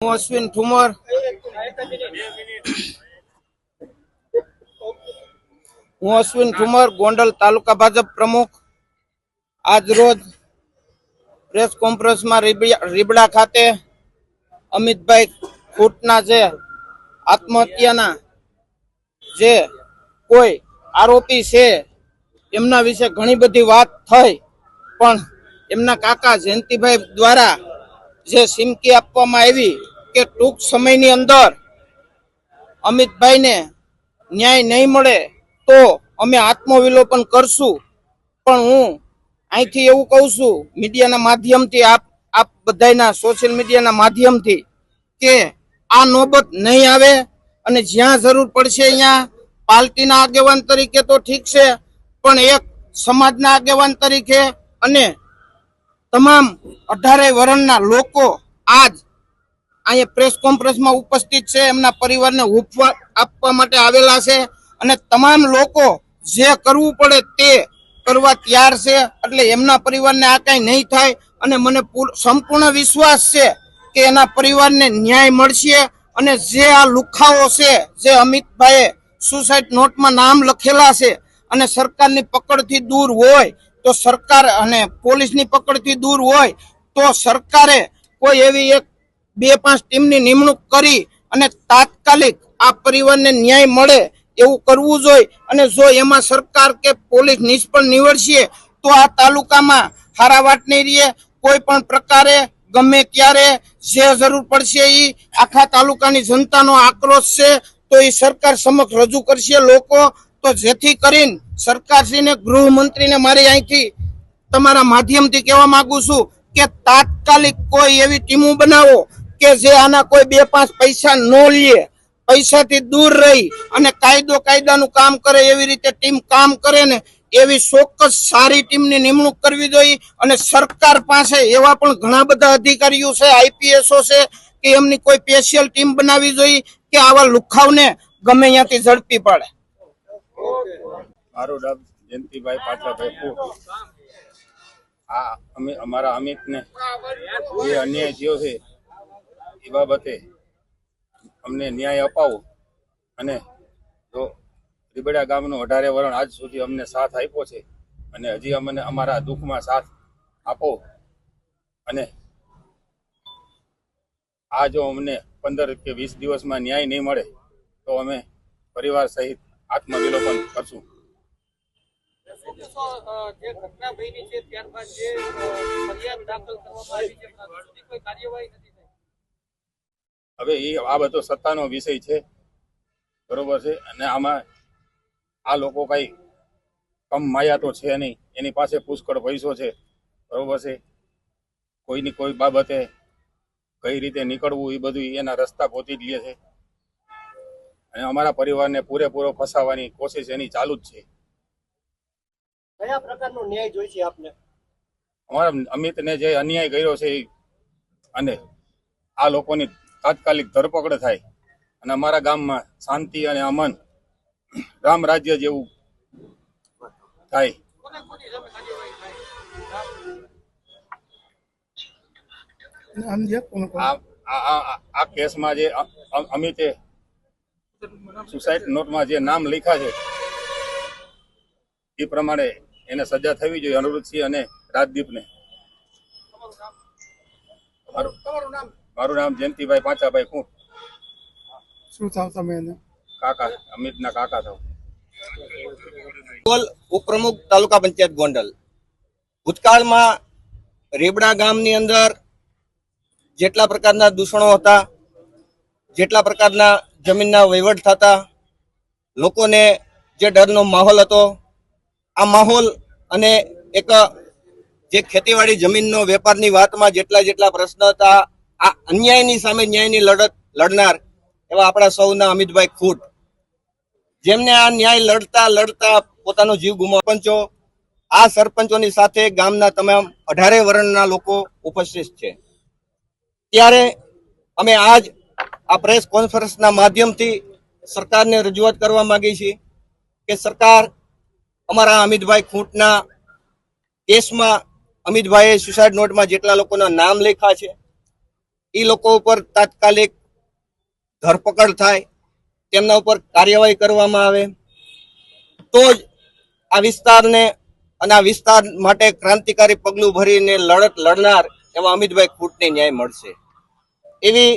અશ્વિન ઠુમર. હું અશ્વિન ઠુમર, ગોંડલ તાલુકા ભાજપ પ્રમુખ. આજ રોજ પ્રેસ કોન્ફરન્સમાં રીબડા ખાતે અમિતભાઈ ખૂટના જે આત્મહત્યાના જે કોઈ આરોપી છે, એમના વિશે ઘણી બધી વાત થઈ, પણ એમના કાકા જયંતિભાઈ દ્વારા જે સિમકી આપવામાં આવી કે ટૂંક સમયની અંદર અમિતભાઈને ન્યાય નહીં મળે તો અમે આત્મવિલોપન કરશું. પણ હું અહીંથી એવું કહું છું, મીડિયાના માધ્યમથી, આપ આપ બધાના સોશિયલ મીડિયાના માધ્યમથી કે આ નોબત નહીં આવે અને જ્યાં જરૂર પડશે અહીંયા પાર્ટીના આગેવાન તરીકે તો ઠીક છે, પણ એક સમાજના આગેવાન તરીકે અને તમામ અઢારે વર્ણના લોકો આજ અહીંયા પ્રેસ કોન્ફરન્સમાં ઉપસ્થિત છે, એમના પરિવારને ઉપવા આપવા માટે આવેલા છે અને તમામ લોકો જે કરવું પડે તે કરવા તૈયાર છે. એટલે એમના પરિવારને આ કાંઈ નહીં થાય અને મને પૂર- સંપૂર્ણ વિશ્વાસ છે કે એના પરિવારને ન્યાય મળશે અને જે આ લુખાઓ છે, જે અમિતભાઈએ સુસાઇડ નોટમાં નામ લખેલા છે અને સરકારની પકડથી દૂર હોય, તો સરકાર અને પોલીસની પકડથી દૂર હોય, તો સરકારે કોઈ એવી એક બે પાંચ ટીમની નિમણૂક કરી અને તાત્કાલિક આ પરિવારને ન્યાય મળે એવું કરવું જોઈએ. અને જો એમાં સરકાર કે પોલીસ નિષ્ફળ નીવડશે, તો આ તાલુકામાં હારાવાટ નહીં રહીએ કોઈ પણ પ્રકારે ગમે ત્યારે જે જરૂર પડશે એ આખા તાલુકાની જનતાનો આક્રોશ છે, તો એ સરકાર સમક્ષ રજૂ કરશે લોકો. તો જેથી કરીને સરકારશ્રીને, ગૃહમંત્રીને મારી અહીંથી તમારા માધ્યમથી કહેવા માંગુ છું કે તાત્કાલિક કોઈ એવી ટીમો બનાવો કે જે આના કોઈ બે પાંચ પૈસા ન લે, પૈસાથી દૂર રહી અને કાયદો કાયદાનું કામ કરે, એવી રીતે ટીમ કામ કરે ને, એવી ચોક્કસ સારી ટીમની નિમણૂક કરવી જોઈએ અને સરકાર પાસે એવા પણ ઘણા બધા અધિકારીઓ છે, આઈપીએસઓ છે, કે એમની કોઈ સ્પેશિયલ ટીમ બનાવવી જોઈએ કે આવા લુખાવને ગમે ત્યાંથી ઝડપી પાડે. મારું નામ જયંતિભાઈ પાછાભાઈ આ અમે અમારા અમિતને જે અન્યાય થયો છે એ બાબતે અમને ન્યાય અપાવો અને જો રીબડા ગામનો અઢારે વરણ આજ સુધી અમને સાથ આપ્યો છે અને હજી અમને અમારા દુઃખમાં સાથ આપો અને આ જો અમને પંદર કે વીસ દિવસમાં ન્યાય નહીં મળે, તો અમે પરિવાર સહિત આત્મવિલોપન કરશું. દાખલ કરવામાં આવી છે કોઈ કાર્યવાહી નથી હવે એ આ બધો સત્તાનો વિષય છે. બરોબર છે? અને આમાં આ લોકો કઈ કમ માયા તો છે નહીં. એની પાસે પુષ્કળ પૈસો છે. બરોબર છે? કોઈની કોઈ બાબતે કઈ રીતે નીકળવું એ બધું એના રસ્તા ગોતી જ લે છે. અને અમારા પરિવારને પૂરેપૂરો ફસાવવાની કોશિશ એની ચાલુ જ છે. કયા પ્રકારનો ન્યાય જોઈશે આપને? અમારા અમિતને જે અન્યાય કર્યો છે એ અને આ લોકોની તાત્કાલિક ધરપકડ થાય અને અમારા ગામમાં શાંતિ અને અમન રામ રાજ્ય જેવું થાય. આ કેસમાં જે અમિતે સુસાઇડ નોટમાં જે નામ લખ્યા છે એ પ્રમાણે એને સજા થવી જોઈએ અનિરુદ્ધસિંહ અને રાજદીપને. તમારું નામ? મારું નામ જયંતિભાઈ પાંચાભાઈ ખૂંટ શું થાવ તમે કાકા અમિતના કાકા થાવ. ઉપપ્રમુખ તાલુકા પંચાયત ગોંડલ. ભૂતકાળમાં રેબડા ગામની અંદર જેટલા પ્રકારના દૂષણો હતા જેટલા પ્રકારના જમીનના વહીવટ થતા લોકોને જે ડરનો માહોલ હતો આ માહોલ અને એક જે ખેતીવાડી જમીનનો વેપારની વાતમાં જેટલા જેટલા પ્રશ્ન હતા આ અન્યાયની સામે ન્યાયની લડત લડનાર એવા આપણા સૌના અમિતભાઈ ખૂટ. જેમને આ ન્યાય લડતા લડતા પોતાનો જીવ ગુમાવ આ સરપંચોની સાથે ગામના તમામ અઢારે વર્ણના લોકો ઉપસ્થિત છે. ત્યારે અમે આજ આ પ્રેસ કોન્ફરન્સના માધ્યમથી સરકારને રજૂઆત કરવા માંગી છીએ કે સરકાર અમારા અમિતભાઈ ખૂંટના કેસમાં અમિતભાઈએ સુસાઇડ નોટમાં જેટલા લોકોના નામ લખ્યા છે એ લોકો ઉપર તાત્કાલિક ધરપકડ થાય તેમના ઉપર કાર્યવાહી કરવામાં આવે. તો જ આ વિસ્તારને અને આ વિસ્તાર માટે ક્રાંતિકારી પગલું ભરીને લડત લડનાર એવા અમિતભાઈ ખૂટને ન્યાય મળશે. એવી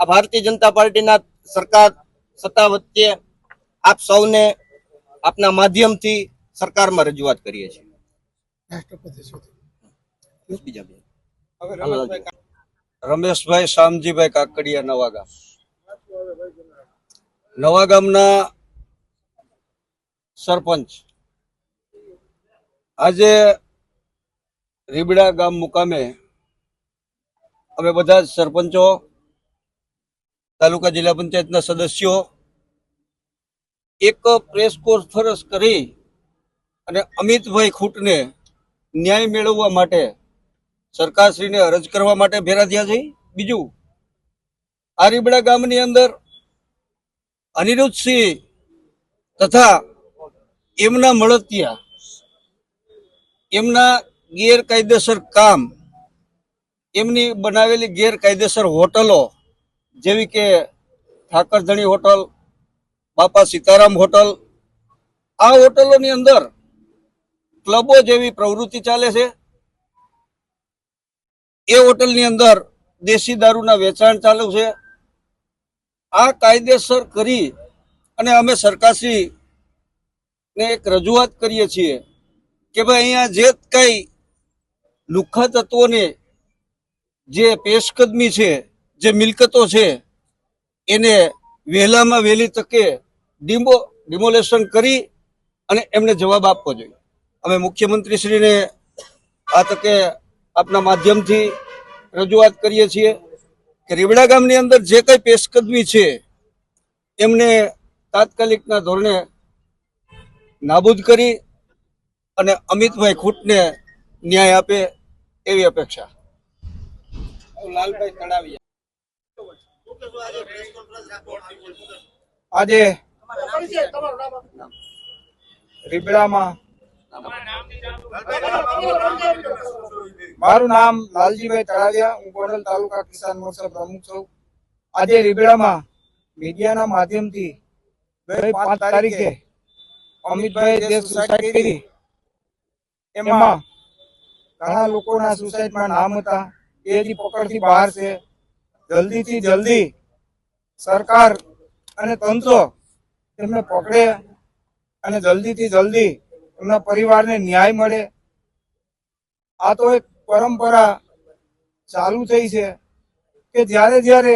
આ ભારતીય જનતા પાર્ટીના સરકાર સત્તા વચ્ચે આપ સૌને આપના માધ્યમથી સરકારમાં રજૂઆત કરીએ છીએ. રાષ્ટ્રપતિ સુધી. બીજા બે. રમેશભાઈ શામજીભાઈ કાકડિયા નવાગામ. નવાગામના સરપંચ. આજે રીબડા ગામ મુકામે અમે બધા જ સરપંચો, તાલુકા જિલ્લા પંચાયતના સદસ્યો, એક પ્રેસ કોન્ફરન્સ કરી અને અમિતભાઈ ખૂટને ન્યાય મેળવવા માટે સરકારશ્રીને અરજ કરવા માટે ભેરા થયા છે. બીજું, આરીબડા ગામની અંદર અનિરુદ્ધસિંહ તથા એમના મળતિયા, એમના ગેરકાયદેસર કામ, એમની બનાવેલી ગેરકાયદેસર હોટલો જેવી કે ઠાકરધણી હોટલ, બાપા સીતારામ હોટલ, આ હોટલોની અંદર ક્લબો જેવી પ્રવૃત્તિ ચાલે છે. એ હોટલની અંદર દેશી દારૂના વેચાણ ચાલુ છે. આ કાયદેસર કરી અને અમે સરકારશ્રીને એક રજૂઆત કરીએ છીએ કે ભાઈ અહીંયા જે કાંઈ લુખ્ખા તત્વોને જે પેશકદમી છે, જે મિલકતો છે, એને વહેલામાં વહેલી તકે ડિમો, ડિમોલેશન કરી અને એમને જવાબ આપવો જોઈએ. અમે મુખ્યમંત્રીશ્રીને આ તકે આપના માધ્યમથી રજૂઆત કરીએ છીએ કે રીવડા ગામની અંદર જે કંઈ પેશકદમી છે એમને તાત્કાલિકના ધોરણે નાબૂદ કરી અને અમિતભાઈ ખૂટને ન્યાય આપે એવી અપેક્ષા. લાલભાઈ તળાવિયા આજે રીબડામાં મારું નામ લાલજીભાઈ તળાવિયા હું ગોંડલ તાલુકા કિસાન મોરચા પ્રમુખ છું. આજે રીબડામાં મીડિયાના માધ્યમથી પાંચ તારીખે અમિતભાઈ જે સુસાઇડ કરી એમાં ઘણા લોકોના સુસાઇડમાં નામ હતા. એ હજી પકડથી બહાર છે. જલ્દીથી જલ્દી સરકાર અને તંત્ર એમને પકડે અને જલ્દીથી જલ્દી એમના પરિવારને ન્યાય મળે. આ તો એક પરંપરા ચાલુ થઈ છે કે જ્યારે જ્યારે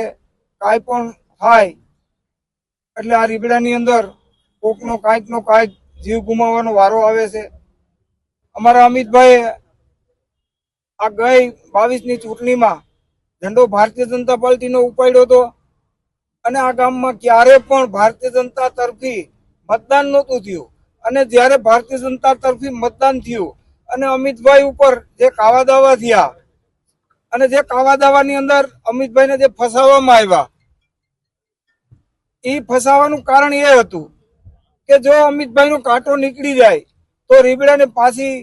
કાંઈ પણ થાય, એટલે આ રીબડાની અંદર કોકનો કાંઈકનો કાંઈક જીવ ગુમાવવાનો વારો આવે છે. અમારા અમિતભાઈ આ ગઈ બાવીસની ચૂંટણીમાં ઝંડો ભારતીય જનતા પાર્ટીનો ઉપાડ્યો હતો અને આ ગામમાં ક્યારે પણ ભારતીય જનતા તરફી મતદાન નહોતું થયું. અને જ્યારે ભારતીય જનતા તરફી મતદાન થયું અને અમિતભાઈ ઉપર જે કાવા દાવા થયા અને જે કાવા દાવાની અંદર અમિતભાઈને જે ફસાવવામાં આવ્યા એ ફસાવાનું કારણ એ હતું કે જો અમિતભાઈનો કાંટો નીકળી જાય તો રીબડાને પાછી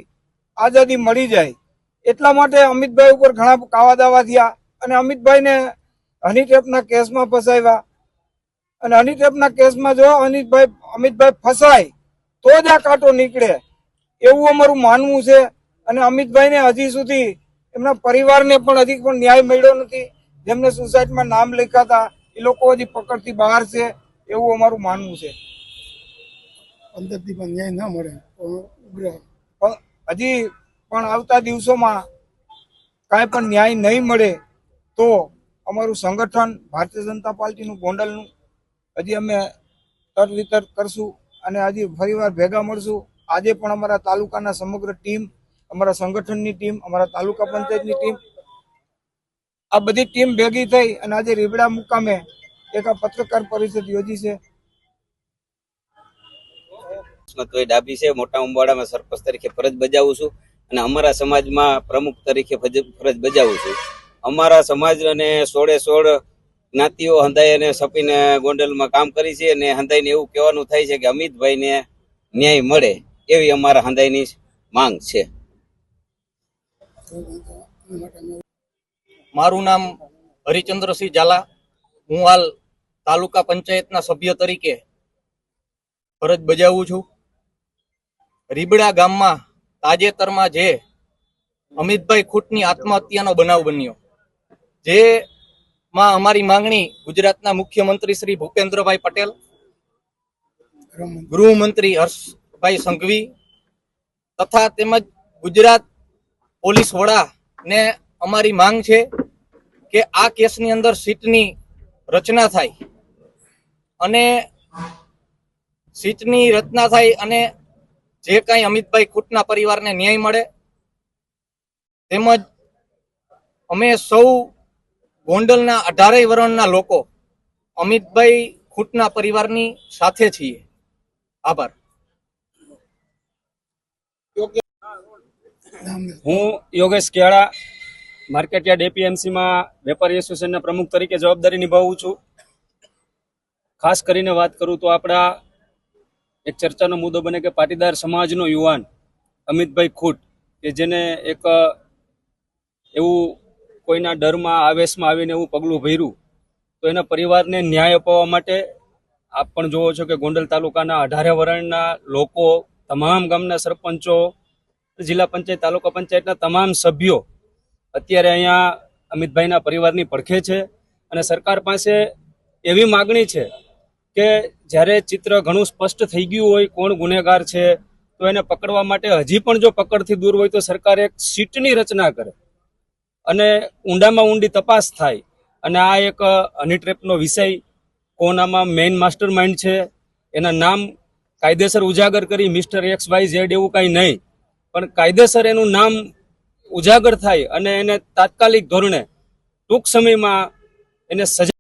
આઝાદી મળી જાય. એટલા માટે અમિતભાઈ ઉપર ઘણા કાવા દાવા થયા અને અમિતભાઈને હની ટેપના કેસમાં ફસાવ્યા. અને હનીટેપના કેસમાં જો અનિતભાઈ, અમિતભાઈ ફસાય તો જ આ કાંટો નીકળે. એવું અમારું માનવું છે. અને અમિતભાઈને હજી સુધી એમના પરિવારને પણ હજી પણ ન્યાય મળ્યો નથી. જેમને સુસાઇડમાં નામ લખ્યા હતા એ લોકો હજી પકડથી બહાર છે એવું અમારું માનવું છે. અંદરથી પણ ન્યાય ના મળે પણ હજી પણ આવતા દિવસોમાં કાંઈ પણ ન્યાય નહીં મળે તો અમારું સંગઠન ભારતીય જનતા પાર્ટીનું ગોંડલનું હજી અમે તર વિતર કરશું અને હજી ફરીવાર ભેગા મળશું. આજે પણ અમારા તાલુકાના સમગ્ર ટીમ, અમારા સંગઠનની ટીમ, અમારા તાલુકા પંચાયતની ટીમ, આ બધી ટીમ ભેગી થઈ અને આજે રીબડા મુકામે એક પત્રકાર પરિષદ યોજી છે. ડાબી છે, મોટા ઉંબાડામાં સરપંચ તરીકે ફરજ બજાવું છું અને અમારા સમાજમાં પ્રમુખ તરીકે ફરજ બજાવું છું. અમારા સમાજ અને સોળે સોળ જ્ઞાતિઓ હંધાઈ અને સપીને ગોંડલમાં કામ કરી છે અને હંધાઈને એવું કહેવાનું થાય છે કે અમિતભાઈને ન્યાય મળે. એવી અમારા હંધાઈની માંગ છે. મારું નામ હરિચંદ્રસિંહ ઝાલા. હું હાલ તાલુકા પંચાયતના સભ્ય તરીકે ફરજ બજાવું છું. રીબડા ગામમાં તાજેતરમાં જે અમિતભાઈ ખૂટની આત્મહત્યાનો બનાવ બન્યો, જે માં અમારી માંગણી ગુજરાતના મુખ્યમંત્રી શ્રી ભૂપેન્દ્રભાઈ પટેલ, ગૃહમંત્રી ગૃહમંત્રી હર્ષભાઈ સંઘવી તથા તેમજ ગુજરાત પોલીસ વડા ને અમારી માંગ છે કે આ કેસની અંદર સીટની રચના થાય. અને સીટની રચના થાય અને જે કાંઈ અમિતભાઈ ખૂટના પરિવારને ન્યાય મળે. તેમજ અમે સૌ ગોંડલના અઢારેય વર્ણના લોકો અમિતભાઈ ખૂટના પરિવારની સાથે છીએ. આભાર. હું યોગેશ કેળા માર્કેટયાર્ડ એપીએમસીમાં વેપારી એસોસિએશનના પ્રમુખ તરીકે જવાબદારી નિભાવું છું. ખાસ કરીને વાત કરું તો આપણા એક ચર્ચાનો મુદ્દો બને કે પાટીદાર સમાજનો યુવાન અમિતભાઈ ખૂટ કે જેને એક એવું કોઈના ડરમાં આવેશમાં આવીને એવું પગલું ભર્યું, તો એના પરિવારને ન્યાય અપાવવા માટે આપ પણ જોવો છો કે ગોંડલ તાલુકાના અઢારે વરણના લોકો તમામ ગામના સરપંચો, જિલ્લા પંચાયત, તાલુકા પંચાયતના તમામ સભ્યો અત્યારે અહીંયા અમિતભાઈના પરિવારની પડખે છે અને સરકાર પાસે એવી માગણી છે કે જ્યારે ચિત્ર ઘણું સ્પષ્ટ થઈ ગયું હોય કોણ ગુનેગાર છે, તો એને પકડવા માટે હજી પણ જો પકડથી દૂર હોય તો સરકાર એક સીટની રચના કરે અને ઊંડામાં ઊંડી તપાસ થાય. અને આ એક હની ટ્રેપનો વિષય કોનામાં મેઇન માસ્ટર માઇન્ડ છે, એના નામ કાયદેસર ઉજાગર કરી મિસ્ટર એક્સ વાય ઝેડ એવું કાંઈ નહીં. પણ કાયદેસર એનું નામ ઉજાગર થાય અને એને તાત્કાલિક ધોરણે ટૂંક સમયમાં એને સજા